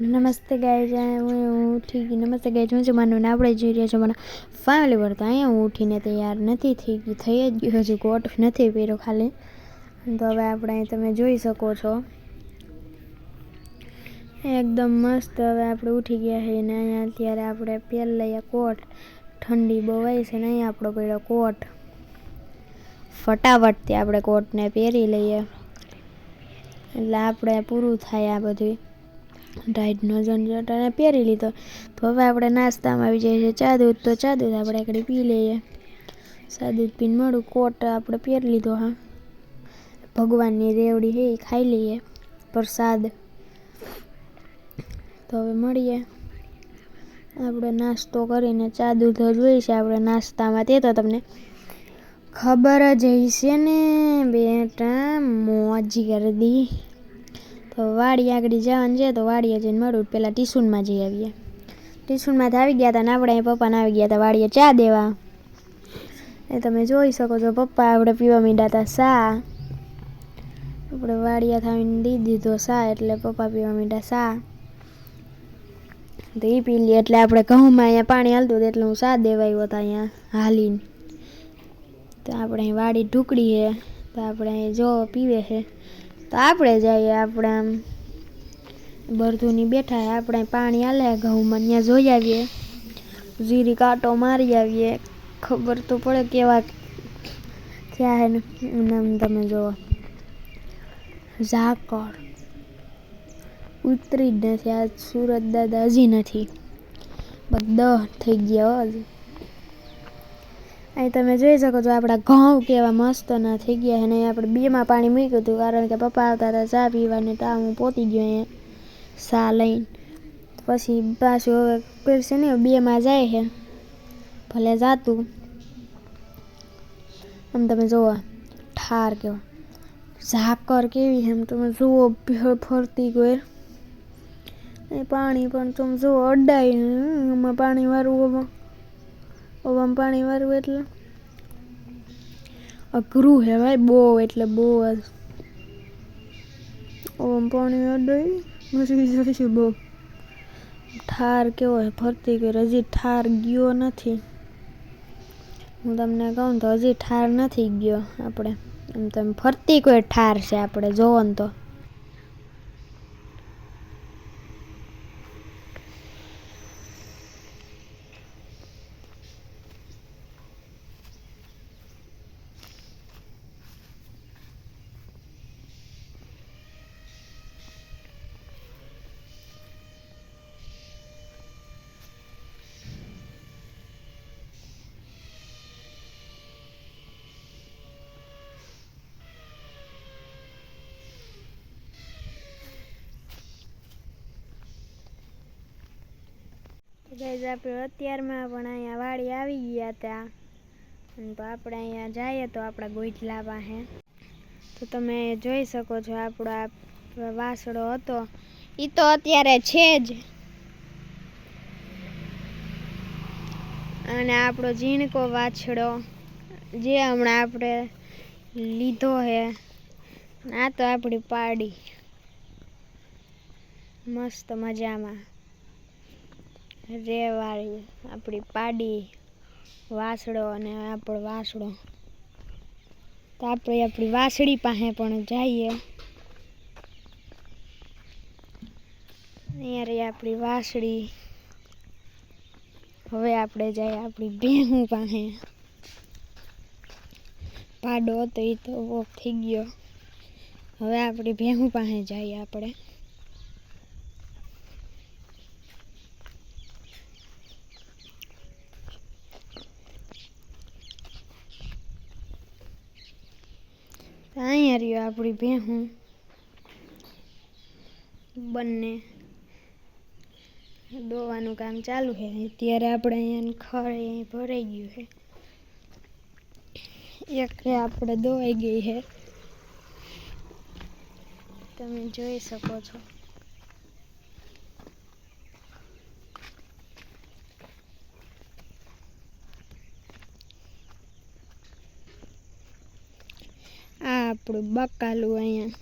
નમસ્તે ગાય હું ઉઠી ગઈ. નમસ્તે ગાય હું જમાનું ને આપણે જોઈ રહ્યા મારા ફેમિલી પર તો અહીંયા ઉઠીને તૈયાર નથી થઈ ગઈ. થઈ જ ગયું, હજુ કોટ નથી પહેર્યો ખાલી. તો હવે આપણે અહીં તમે જોઈ શકો છો. એકદમ મસ્ત હવે આપણે ઉઠી ગયા છે ને અહીંયા અત્યારે આપણે પહેર લઈએ કોટ ઠંડી બહુ આવી છે ને અહીંયા આપણો પહેલો કોટ. ફટાફટથી આપણે કોટને પહેરી લઈએ. એટલે આપણે પૂરું થાય આ બધું ઝંઝટ અને પહેરી લીધો. તો હવે આપણે નાસ્તામાં આવી જાય છે ચા દૂધ. તો ચા દૂધ આપણે આગળ પી લઈએ. ચા દૂધ પીને મળું કોટ આપણે પહેરી લીધો, હા. ભગવાનની રેવડી છે એ ખાઈ લઈએ, પ્રસાદ. તો હવે મળીએ. આપણે નાસ્તો કરીને ચા દૂધ જોઈએ છે આપણે નાસ્તામાં તે તો તમને ખબર જ હશે ને, બેટા, મોજ કરી દી તો વાડી આગળ જવાનું છે તો વાડીએ જઈને મળું. પહેલાં ટીસુનમાં જઈ આવીએ. ટીસુનમાં આવી ગયા હતા ને આપણે અહીં પપ્પાને આવી ગયા હતા વાડીએ ચા દેવા. એ તમે જોઈ શકો છો પપ્પા આપણે પીવા મીંડા હતા સા. આપણે વાડિયા થાવીને દઈ દીધો સા એટલે પપ્પા પીવા મીંડા સા. તો એ પી લઈએ એટલે આપણે ઘઉંમાં અહીંયા પાણી હાલતું હતું એટલે હું સા દેવાયો હતા અહીંયા હાલીને. તો આપણે અહીં વાડી ઢુકડી છે. તો આપણે અહીં જો પીવે છે. તો આપણે જઈએ, આપણે આમ બરધુની બેઠા આપણે પાણી હાલે ઘઉંમાં ત્યાં જોઈ આવીએ. જીરી કાંટો મારી આવીએ. ખબર તો પડે કેવા થયા હે ને તમે જુઓ ઝાકળ. ઉતરી જ નથી આ સુરત દાદા હજી નથી બધા થઈ ગયા હજી અહીં તમે જોઈ શકો છો, આપણા ઘઉં કેવા મસ્ત ના થઈ ગયા અને આપણે બેમાં પાણી મૂક્યું હતું, કારણ કે પપ્પા આવતા હતા ચા પીવાની તો હું પોતી ગયો અહીંયા, સા લઈને. પછી પાછું હવે કરશે ને, બેમાં જાય છે, ભલે જાતું. આમ તમે જુઓ ઠાર કેવો. ઝાકર કેવી એમ તમે જુઓ ફરતી કોઈ. એ પાણી પણ તમે જુઓ, અડાય એમાં પાણી વાળવું ઓવામાં પાણી વાળવું એટલે. અઘરું હે ભાઈ બહુ, એટલે બહુ જ. ઓમ પાણી મરી જઈશું બહુ. ઠાર કેવો હે ફરતી કોઈ હજી ઠાર ગયો નથી. હું તમને કહું તો હજી ઠાર નથી ગયો આપણે. એમ તેમ ફરતી કોઈ ઠાર છે આપણે, જોવો ને તો. ગાઈઝ આપણે અત્યારમાં પણ અહીંયા વાડી આવી ગયા હતા અને તો આપણે અહીંયા જઈએ તો આપણા ગોઈઠલા પાસે તો તમે જોઈ શકો છો આપણો આ વાસળો હતો. એ તો અત્યારે છે જ. અને આપણો ઝીણકો વાછડો જે હમણાં આપણે લીધો છે આ તો આપણી પાડી. મસ્ત મજામાં. રેવાળી, આપણી પાડી, વાસડો અને આપણો વાસડો. તો આપણે આપણી વાસડી પાસે પણ જઈએ. અહીંયા રહી આપણી વાસડી હવે આપણે જઈએ આપણી ભેહું પાસે. પાડો હતો એ તો ઓફ થઈ ગયો. હવે આપણી ભેહું પાસે જઈએ આપણે. અહીંયા રહ્યો આપણી ભેહું બંને. દોવાનું કામ ચાલુ છે. અત્યારે આપણે અહીંયા ખડ ભરાઈ ગયું છે. એક આપણે દોવાઈ ગઈ છે. તમે જોઈ શકો છો આ આપણું બકાલું અહીંયા.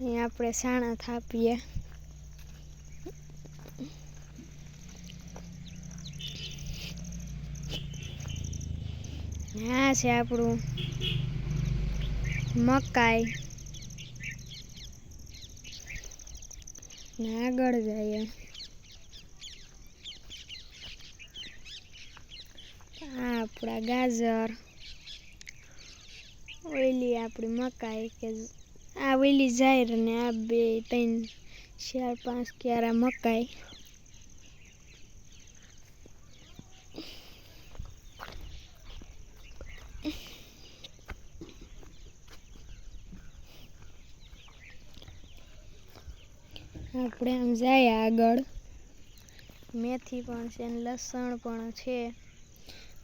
અહીંયા આપણે સાણા થાપીએ. આ છે આપણું મકાઈ. ને આગળ જઈએ. આ આપણા ગાજર. ઓઈલી આપણી મકાઈ કે આ ઓઈલી જાહેર ને આ બે ત્રણ, ચાર, પાંચ, ક્યારા મકાઈ. આપણે આમ જાય આગળ. મેથી પણ છે ને લસણ પણ છે.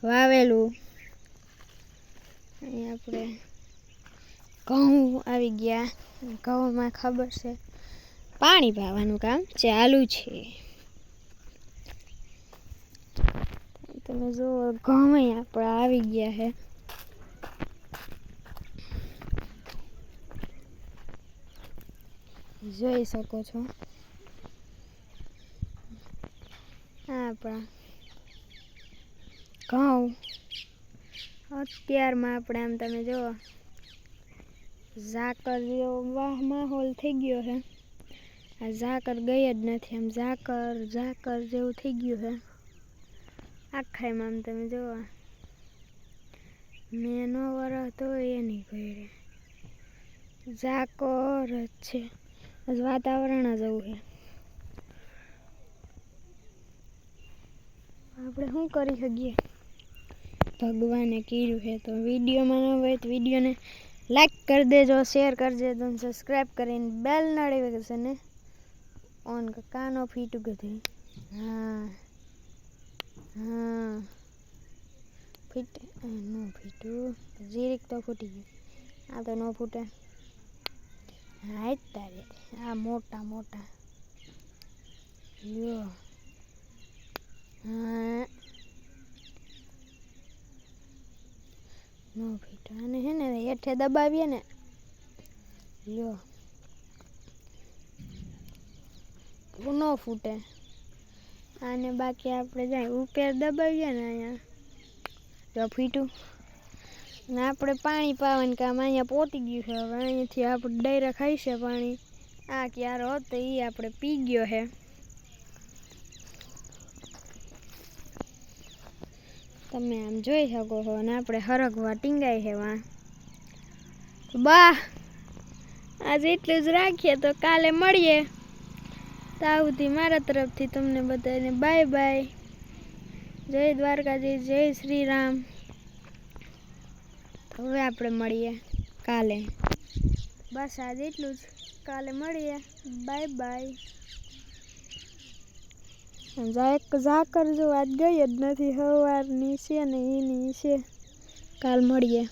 વાવેલું. અહીં આપણે ઘઉં આવી ગયા. ઘઉંમાં ખબર છે. પાણી પાવાનું કામ ચાલુ છે. તમે જુઓ, ઘઉં આપણા આવી ગયા છે. જોઈ શકો છો. આપણા ઘઉં અત્યારમાં આપણે આમ તમે જુઓ ઝાકર વાહ માહોલ થઈ ગયો છે આ ઝાકર ગઈ જ નથી, આમ ઝાકર ઝાકર જેવું થઈ ગયું છે એમ આમ તમે જુઓ મેં નો વરસ તો એ નહીં કરે ઝાકર જ છે. વાતાવરણ જ એવું છે આપણે શું કરી શકીએ? ભગવાને કર્યું છે તો વિડીયોમાં ન હોય તો વિડીયોને કરી દેજો શેર કરજો તો સબસ્ક્રાઈબ કરીને બેલ નોટિફિકેશનને ઓન કાનો ફીટું કીધું હા હા. ફીટ ન ફીટું જીરીક તો ફૂટી ગયું આ તો ન ફૂટે. હા જ તારે. આ મોટા મોટા. યો હા. નો ફીટો. અને હે ને હેઠે દબાવીએ ને, લ્યો. ન ફૂટે. આને બાકી આપણે જાય ઉપર દબાવીએ ને અહીંયા. જો ફીટું. ને આપણે પાણી પાવાનું કામ અહીંયા પોતી ગયું છે. હવે અહીંયાથી આપણે ડાયરેક્ટ ખાઈ છે પાણી. આ ક્યારો હતો એ આપણે પી ગયો છે. તમે આમ જોઈ શકો છો અને આપણે હરગવા ટીંગાઈ હેવા. બા આજે એટલું જ રાખીએ તો કાલે મળીએ. તાવથી મારા તરફથી તમને બધાને બાય બાય. જય દ્વારકાજી જય શ્રી રામ હવે આપણે મળીએ કાલે. બસ આજે એટલું જ. કાલે મળીએ. Bye bye. ઝાકર જો આજ ગઈ જ નથી સવારની છે ને એની છે. કાલ મળીએ.